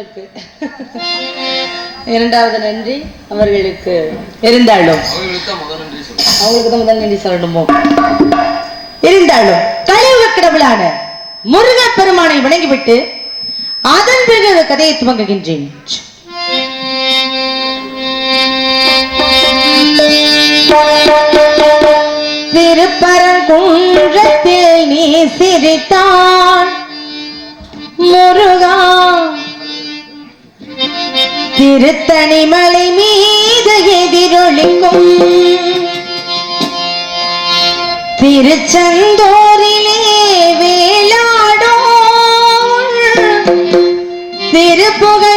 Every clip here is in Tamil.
அவர்களுக்கு. இரண்டாவது நன்றி அவர்களுக்கு. இருந்தாலும். அவங்களுக்கு தான் முதல் நன்றி சொல்லணுமோ? இருந்தாலும் தலைவ கடவுளான முருக பெருமானை வணங்கிவிட்டு அதன் பிறகு அந்த கதையை துவங்குகின்றேன். திருப்பரங்குன்றத்தில் நீ சிரித்தான் திருத்தணி மலை மீது எதிரொலிக்கும். திருச்செந்தூரிலே வேளாடும். திருப்புக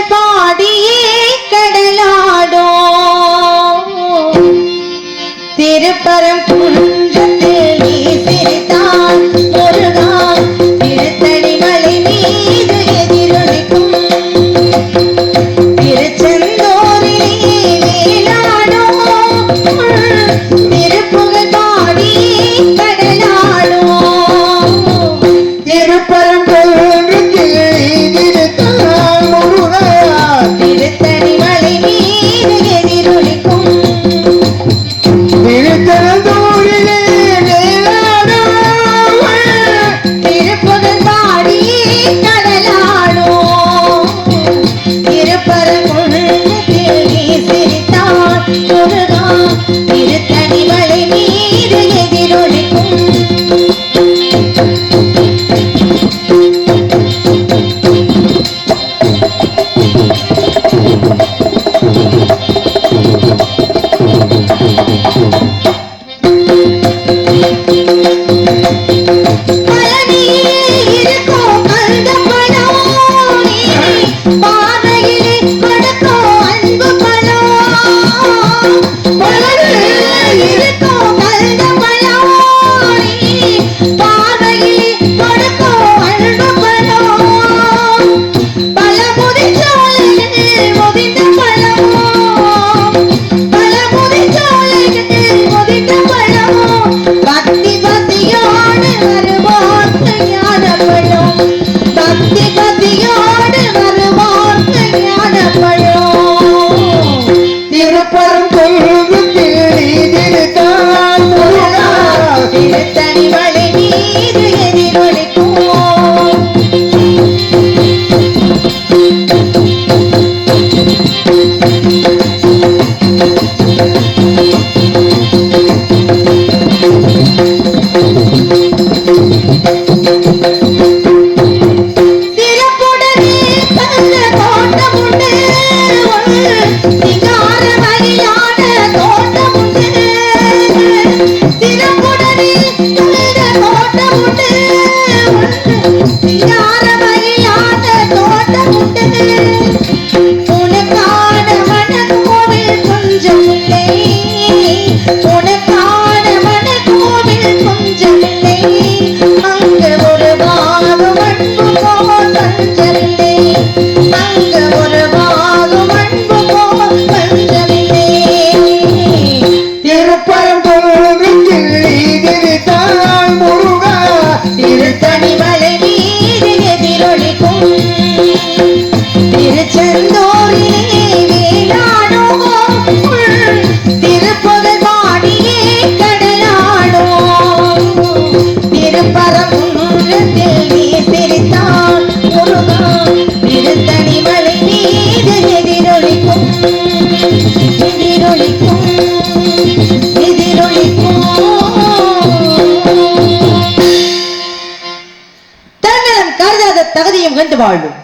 வாழும்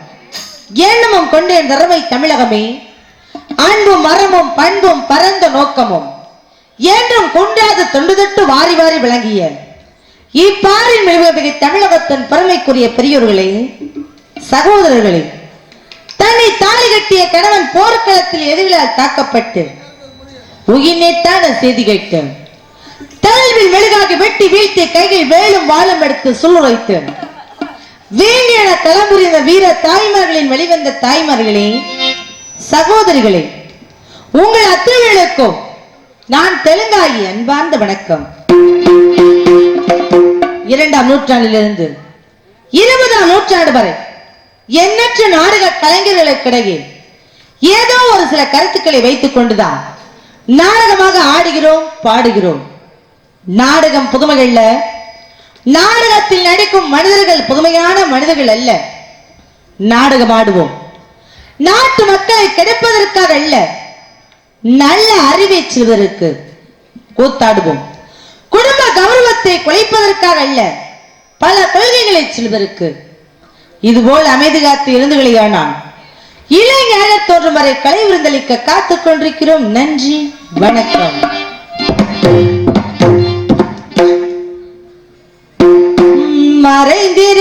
எண்ணமும் கொண்டேன் நிறவை தமிழகமே. அன்பும் மரமும் பண்பும் பரந்த நோக்கமும். என்றும் குன்றாத தொண்டு தொட்டு வாரி வாரி விளங்கிய. இப்பாரின் மிக தமிழகத்தின் பெருமைக்குரிய பெரியோர்களே சகோதரர்களே தன்னை தாலி கட்டிய கணவன் போர்க்களத்தில் எதிரிகளால் தாக்கப்பட்டு உயிர்நேத்தான செய்தி கேட்டு தழுவில் மெழுகாகி வெட்டி வீழ்த்தி கையில் வேலும் வாழும் எடுத்து சூளுரைத்து வேண்டிய தலைமுறைந்த வீர தாய்மார்களின் வெளிவந்த தாய்மார்களே சகோதரிகளே உங்கள் அத்திரைகளுக்கும் நான் தெலுங்காகி அன்பார்ந்த வணக்கம். இரண்டாம் நூற்றாண்டிலிருந்து இருபதாம் நூற்றாண்டு வரை எண்ணற்ற நாடக கலைஞர்களுக்கிடையே ஏதோ ஒரு சில கருத்துக்களை வைத்துக் கொண்டுதான் நாடகமாக ஆடுகிறோம் பாடுகிறோம். நாடகம் புதுமைகள்ல நாடகத்தில் நடிக்கும் மனிதர்கள் புதுமையான மனிதர்கள் அல்ல. நாடகமாடுவோம். நாட்டு மக்களை கிடைப்பதற்காக அல்ல. நல்ல அறிவை சிறுவருக்கு கூத்தாடுவோம். குடும்ப கௌரவத்தை குலைப்பதற்காக அல்ல. பல கொள்கைகளை சிறுவருக்கு. இதுபோல் அமைதி காத்து இருந்துகளியானான் இளைஞர்கள் தோன்றும் வரை கலை விருந்தளிக்க காத்துக் கொண்டிருக்கிறோம். நன்றி வணக்கம். மறைந்திரு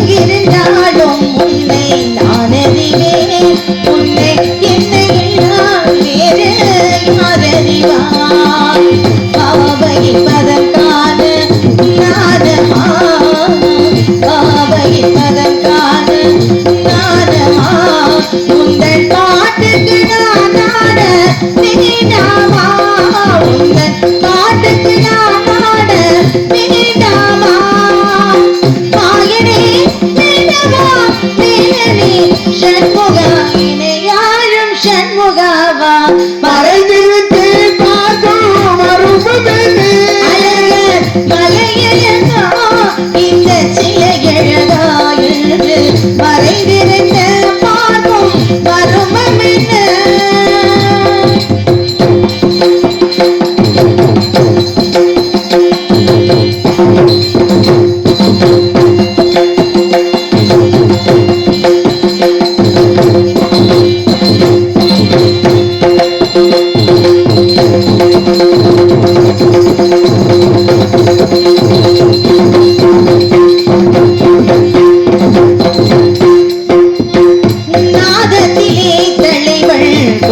எங்கிருந்தாலும் உன்னை நான் அறிவேன். உன்னை என்னை எல்லாம் வேறு யார் பதம்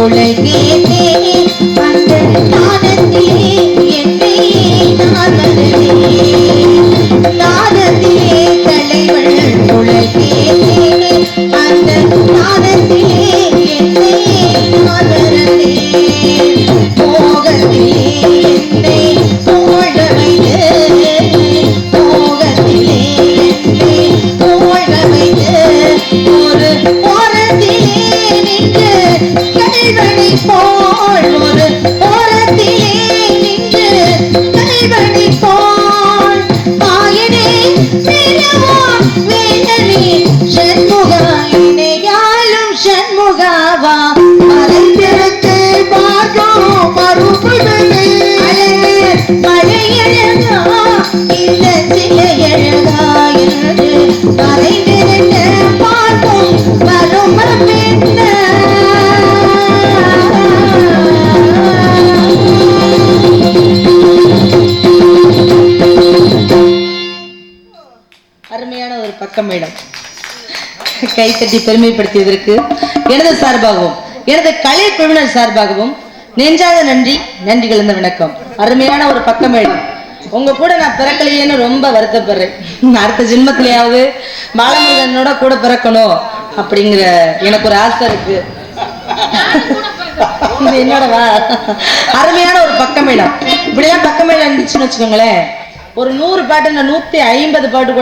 உலகே கைத்தட்டி பெருமைப்படுத்தியதற்கு எனது சார்பாகவும் எனது கலை குழுவினர் சார்பாகவும் நெஞ்சாத நன்றி நன்றி கலந்த வணக்கம். அருமையான ஒரு பக்கமேடம் உங்க கூட நான் பிறக்கலையேன்னு ரொம்ப வருத்தப்படுறேன். அடுத்த ஜென்மத்திலேயாவது பாலமுருகனோட கூட பிறக்கணும் அப்படிங்கிற எனக்கு ஒரு ஆசை இருக்கு. இது என்னோட வா அருமையான ஒரு பக்கமேளம் இப்படிதான் பக்கமேளம் இருந்துச்சுன்னு வச்சுக்கோங்களேன். ஒரு நூறு பாட்டு நூத்தி ஐம்பது பாட்டு கூட